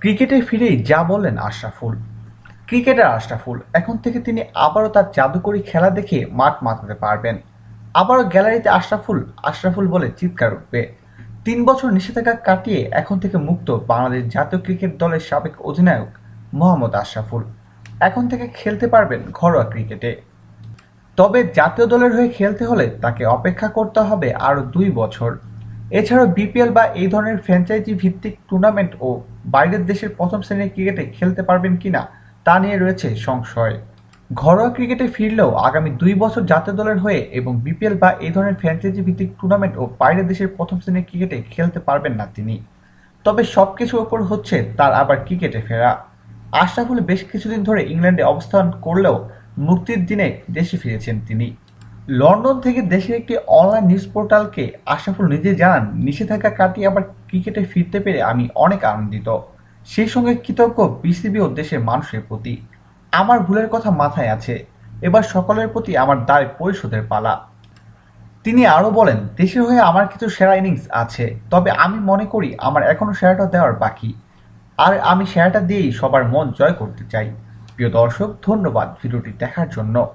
ক্রিকেটে ফিরেই যা বলেন আশরাফুল। ক্রিকেটার আশরাফুল, এখন থেকে তিনি আবারও তার জাদুকরী খেলা দেখে মাঠ মাতাতে পারবেন। আবারও গ্যালারিতে আশরাফুল আশরাফুল বলে চিৎকার উঠবে। তিন বছর নিষেধাজ্ঞা কাটিয়ে এখন থেকে মুক্ত বাংলাদেশ জাতীয় ক্রিকেট দলের সাবেক অধিনায়ক মোহাম্মদ আশরাফুল। এখন থেকে খেলতে পারবেন ঘরোয়া ক্রিকেটে। তবে জাতীয় দলের হয়ে খেলতে হলে তাকে অপেক্ষা করতে হবে আরও দুই বছর। এছাড়াও বিপিএল বা এই ধরনের ফ্র্যাঞ্চাইজি ভিত্তিক টুর্নামেন্ট ও বাইরের দেশের প্রথম শ্রেণির ক্রিকেটে খেলতে পারবেন কিনা তা নিয়ে রয়েছে সংশয়। ঘরোয়া ক্রিকেটে ফিরলেও আগামী দুই বছর জাতীয় দলের হয়ে এবং বিপিএল বা এই ধরনের ফ্র্যাঞ্চাইজি ভিত্তিক টুর্নামেন্ট ও বাইরের দেশের প্রথম শ্রেণির ক্রিকেটে খেলতে পারবেন না তিনি। তবে সবকিছুর ওপর হচ্ছে তার আবার ক্রিকেটে ফেরা। আশরাফুল বেশ কিছুদিন ধরে ইংল্যান্ডে অবস্থান করলেও মুক্তির দিনে দেশে ফিরেছেন তিনি। লন্ডন থেকে দেশের একটি অনলাইন নিউজ পোর্টালকে আশরাফুল নিজে জানান, নিষেধাজ্ঞা কাটিয়ে আবার ক্রিকেটে ফিরতে পেরে আমি অনেক আনন্দিত। সেই সঙ্গে কৃতজ্ঞ বিসিবি ও দেশের মানুষের প্রতি। আমার ভুলের কথা মাথায় আছে, এবার সকলের প্রতি আমার দায় পরিশোধের পালা। তিনি আরও বলেন, দেশের হয়ে আমার কিছু সেরা ইনিংস আছে, তবে আমি মনে করি আমার এখনও সেরাটা দেওয়ার বাকি। আর আমি সেরাটা দিয়েই সবার মন জয় করতে চাই। প্রিয় দর্শক, ধন্যবাদ ভিডিওটি দেখার জন্য।